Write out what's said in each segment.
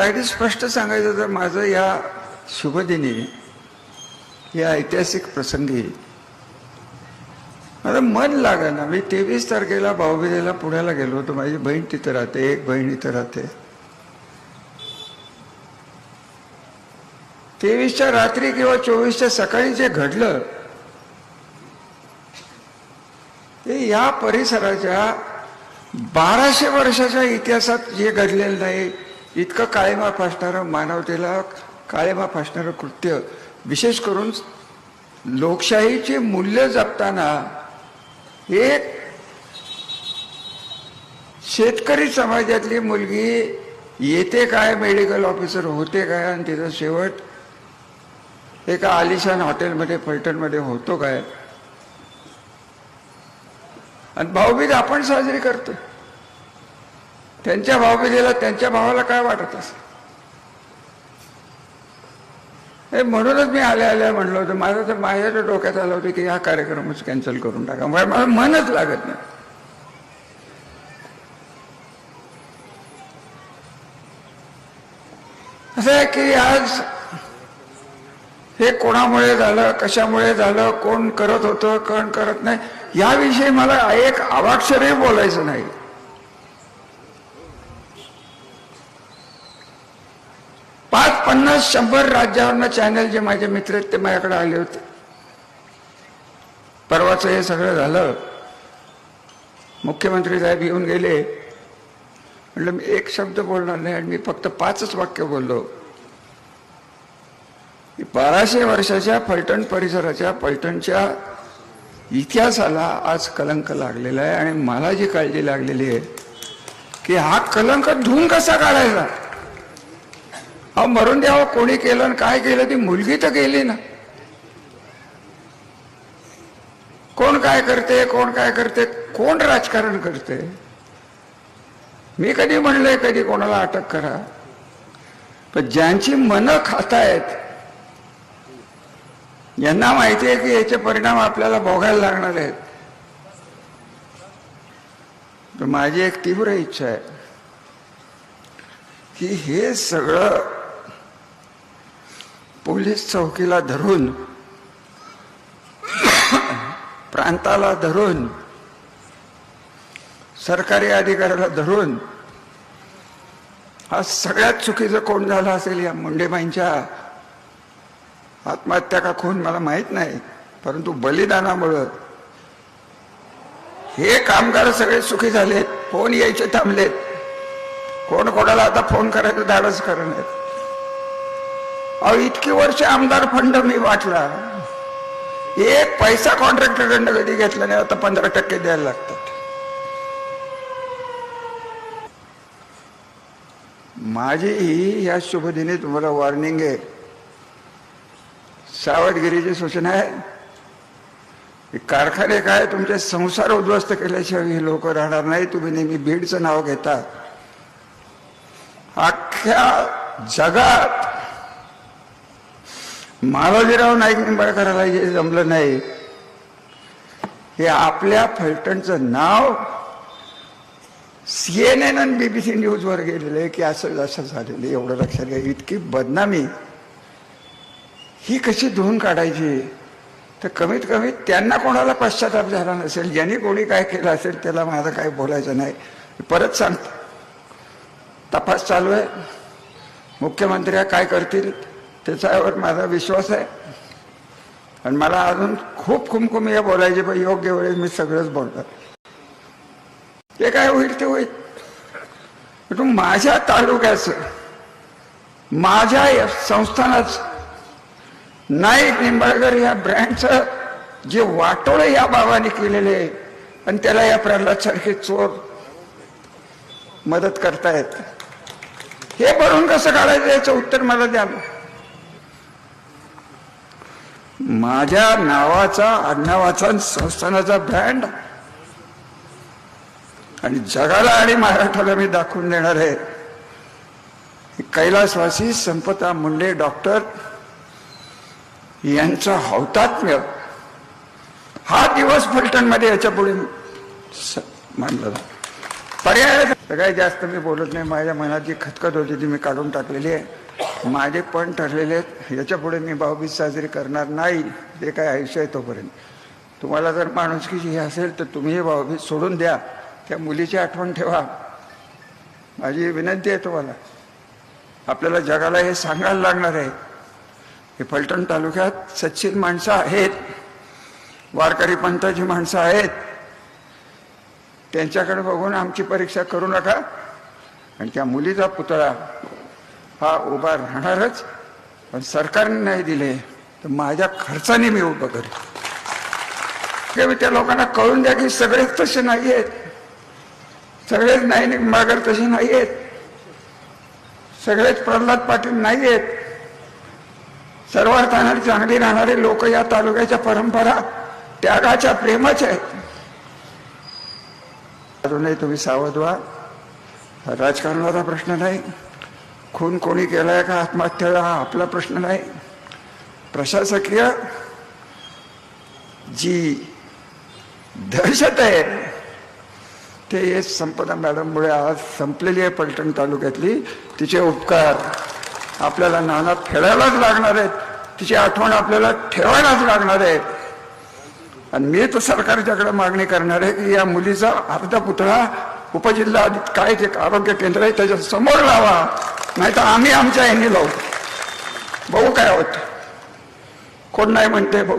अगदी स्पष्ट सांगायचं तर माझं या शुभदिनी या ऐतिहासिक प्रसंगी माझं मन ना. मी तेवीस तारखेला भाऊबीजेला पुण्याला गेलो होतो. माझी बहीण तिथं राहते एक बहीण इथं राहते. तेवीसच्या रात्री किंवा चोवीसच्या सकाळी जे घडलं ते या परिसराच्या बाराशे वर्षाच्या इतिहासात जे घडलेलं नाही इतकं काळेमाप असणारं मानवतेला काळेमाप असणारं कृत्य. विशेष करून लोकशाहीचे मूल्य जपताना एक शेतकरी समाजातली मुलगी येते काय मेडिकल ऑफिसर होते काय आणि तिचा शेवट एका आलिशान हॉटेलमध्ये फलटणमध्ये होतो काय? आणि भाऊबीज आपण साजरी करतो त्यांच्या भाऊबीजेला त्यांच्या भावाला काय वाटत असं हे म्हणूनच मी आल्या आल्या म्हणलं होतं. माझं तर माझ्याच्या डोक्यात आलं होतं की हा कार्यक्रमच कॅन्सल करून टाका. मला मला मनच लागत नाही. असं आहे की आज हे कोणामुळे झालं कशामुळे झालं कोण करत होतं कोण करत नाही याविषयी मला एक अवाक्षरही बोलायचं नाही. पन्नास शंभर राज्यावरनं चॅनल जे माझे मित्र आहेत ते माझ्याकडे आले होते. परवाचं हे सगळं झालं. मुख्यमंत्री साहेब येऊन गेले. म्हटलं मी एक शब्द बोलणार नाही आणि मी फक्त पाचच वाक्य बोललो. की बाराशे वर्षाच्या फलटण परिसराच्या फलटणच्या इतिहासाला आज कलंक लागलेला आहे. आणि मला जी काळजी लागलेली आहे की हा कलंक धुवून कसा काढायचा? अहो मरून द्यावं कोणी केलं आणि काय केलं ती मुलगी तर गेली ना. कोण काय करते कोण काय करते कोण राजकारण करते? मी कधी म्हणलंय कधी कोणाला अटक करा. पण ज्यांची मनं खातायत यांना माहिती आहे की याचे परिणाम आपल्याला भोगायला लागणार आहेत. तर माझी एक तीव्र इच्छा आहे की हे सगळं पोलीस चौकीला धरून प्रांताला धरून सरकारी अधिकाऱ्याला धरून हा सगळ्यात चुकीचं कोण झालं असेल या मुंडेबाईंच्या आत्महत्या का खून मला माहीत नाही परंतु बलिदानामुळं हे कामगार सगळे सुखी झालेत फोन यायचे थांबलेत. कोण कोणाला आता फोन करायचं धाडस करणार? अहो इतकी वर्ष आमदार फंड मी वाटला. एक पैसा कॉन्ट्रॅक्टरकडनं कधी घेतला नाही आता पंधरा टक्के द्यायला लागतात. माझी ही या शुभदिनी तुम्हाला वॉर्निंग आहे. सावधगिरीची सूचना आहे. हे कारखाने काय तुमचे संसार उद्ध्वस्त केल्याशिवाय हे लोक राहणार नाही तुम्ही नेहमी बीडचं नाव घेता. अख्ख्या जगात मालोजीराव नाईक निंबाळकराला हे जमलं नाही. हे आपल्या फलटणचं नाव सीएनएन आणि बीबीसी न्यूजवर गेलेलं आहे की असं असं झालेलं आहे, एवढं लक्षात घ्या. इतकी बदनामी. ही कशी धुवून काढायची? तर कमीत कमी त्यांना कोणाला पश्चाताप झाला नसेल ज्यांनी कोणी काय केलं असेल त्याला माझं काय बोलायचं नाही. परत सांगतो. तपास चालू आहे. मुख्यमंत्री काय करतील? त्याच्यावर माझा विश्वास आहे. आणि मला अजून खूप कुमकुम या बोलायचे पण योग्य वेळेस मी सगळंच बोलणार ते काय होईल ते होईल. तू माझ्या तालुक्याचं माझ्या या संस्थानाचं नाईक निंबाळकर या ब्रँडचं जे वाटोळं या बाबाने केलेले आहे आणि त्याला या प्रल्हाद सारखे चोर मदत करतायत. हे भरून कसं काढायचं याचं उत्तर मला द्या माझ्या नावाचा आडनावाचा संस्थानाचा ब्रँड आणि जगाला आणि महाराष्ट्राला मी दाखवून देणार आहे. कैलासवासी संपता मुंडे डॉक्टर यांचं हौतात्म्य हा दिवस फलटणमध्ये याच्यापुढे स- मानला जातो. पर्याय सगळ्यात जास्त मी बोलत नाही. माझ्या मनात जी खतखत होती ती मी काढून टाकलेली आहे. माझे पण ठरलेले आहेत. याच्यापुढे मी भाऊबीज साजरी करणार नाही. ते काय आयुष्य आहे तोपर्यंत. तुम्हाला जर माणुसकीची हे असेल तर तुम्ही हे भाऊबीज सोडून द्या. त्या मुलीची आठवण ठेवा. माझी विनंती आहे तुम्हाला. आपल्याला जगाला हे सांगायला लागणार आहे. हे फलटण तालुक्यात सच्चिन माणसं आहेत. वारकरी पंथाची माणसं आहेत. त्यांच्याकडे बघून आमची परीक्षा करू नका. आणि त्या मुलीचा पुतळा हा उभा राहणारच. पण सरकारने नाही दिले तर माझ्या खर्चाने मी उभं करेन. त्या लोकांना कळून द्या की सगळेच तसे नाही आहेत. सगळेच नाही मागर तसे नाही आहेत. सगळेच प्रल्हाद पाटील नाही आहेत. सर्वार्थाने चांगली राहणारे लोक या तालुक्याच्या परंपरा त्यागाच्या प्रेमाच्या आहेत. अजूनही तुम्ही सावध व्हा. राजकारणाचा प्रश्न नाही. खून कोणी केलाय का आत्महत्या हा आपला प्रश्न नाही. प्रशासकीय जी दहशत आहे ते संपदा मॅडममुळे आज संपलेली आहे पलटण तालुक्यातली. तिचे उपकार आपल्याला नाना फेडायलाच लागणार आहेत. तिची आठवण आपल्याला ठेवायलाच लागणार आहे आणि मी तर सरकारच्याकडे मागणी करणार आहे की या मुलीचा अर्धा पुतळा उपजिल्हा काय ते आरोग्य केंद्र आहे त्याच्यासमोर लावा. नाही तर आम्ही आमच्या यांनी लावू. भाऊ काय होत? कोण नाही म्हणते भाऊ?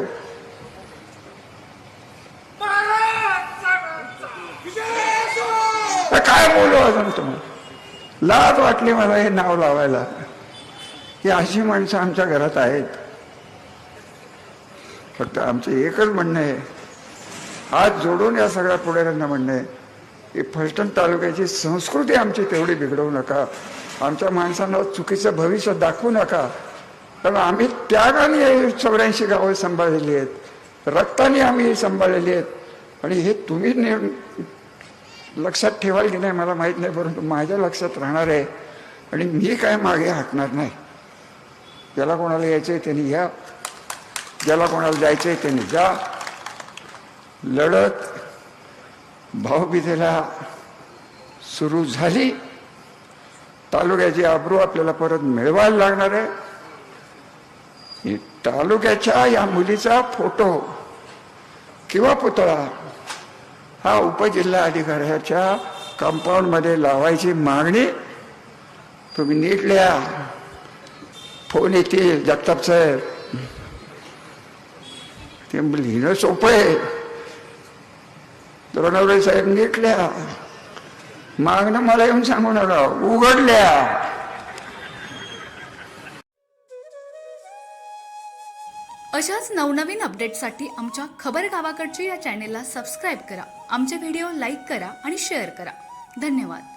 तर काय बोलू अजून तुम्ही? लाज वाटली मला हे नाव लावायला. ही अशी माणसं आमच्या घरात आहेत. फक्त आमचं एकच म्हणणं आहे. हात जोडून या सगळ्या पुढाऱ्यांना म्हणणं आहे की फलटण तालुक्याची संस्कृती आमची तेवढी बिघडवू नका. आमच्या माणसांना चुकीचं भविष्य दाखवू नका. कारण आम्ही त्यागाने चौऱ्याऐंशी गावं सांभाळलेली आहेत. रक्ताने आम्ही सांभाळलेली आहेत. आणि हे तुम्ही ने लक्षात ठेवाल की नाही मला माहीत नाही परंतु माझ्या लक्षात राहणार आहे. आणि मी काय मागे हटणार नाही. ज्याला कोणाला यायचं आहे त्यांनी या ज्याला कोणाला जायचं आहे त्यांनी जा. लढत. भाऊबीजेला सुरू झाली. तालुक्याची आब्रू आपल्याला परत मिळवायला लागणार आहे. तालुक्याच्या या मुलीचा फोटो किंवा पुतळा हा उपजिल्हा अधिकाऱ्याच्या कंपाऊंडमध्ये लावायची मागणी. तुम्ही नीट लिहा. फोन येतील जगताप साहेब. ते लिहिणं सोपं आहे द्रोणावळे साहेब घेतल्या मागणं मला येऊन सांगू नका उघडल्या अशाच नवनवीन अपडेटसाठी आमच्या खबर गावाकडच्या या चॅनेलला सबस्क्राईब करा. आमचे व्हिडिओ लाईक करा आणि शेअर करा. धन्यवाद.